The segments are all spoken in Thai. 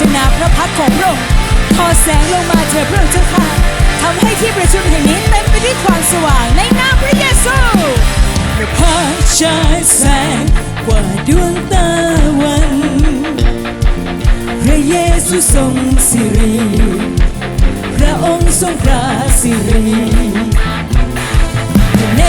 จนาพระพักของพระองค์ทอแสงลงมาเถิดพระองค์เจ้าค่ะทำให้ที่ประชุมแห่งนี้เต็มไปด้วยความสว่างในนามพระเยซูพระพาชายแสงกว่าดวงตาวัน พระเยซูทรงสิริ พระองค์ทรงพระสิริเน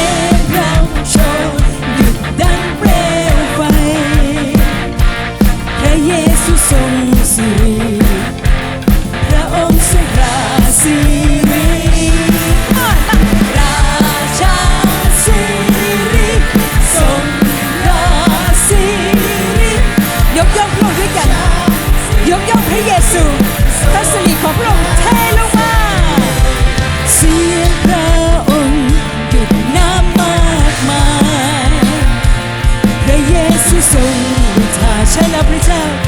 you so tight and up it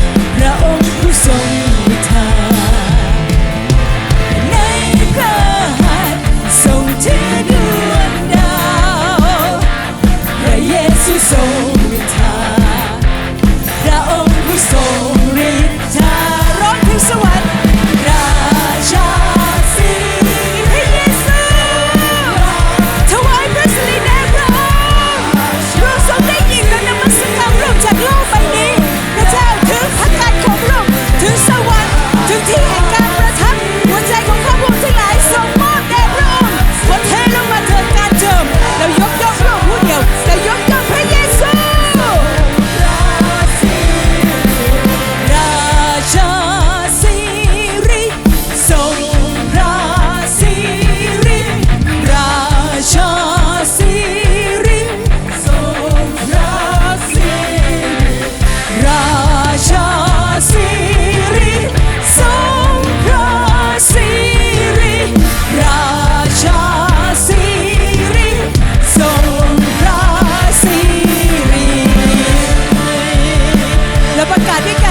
Rica.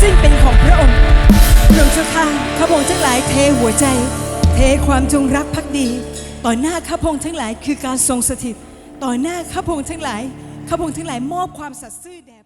ซึ่งเป็นของพระองค์หลวงเจ้าข้าข้าพงษ์ทั้งหลายเทหัวใจ เทความจงรักภักดี ต่อหน้าข้าพงษ์ทั้งหลายคือการทรงสถิต ต่อหน้าข้าพงษ์ทั้งหลายข้าพงษ์ทั้งหลายมอบความสัตย์ซื่อแด่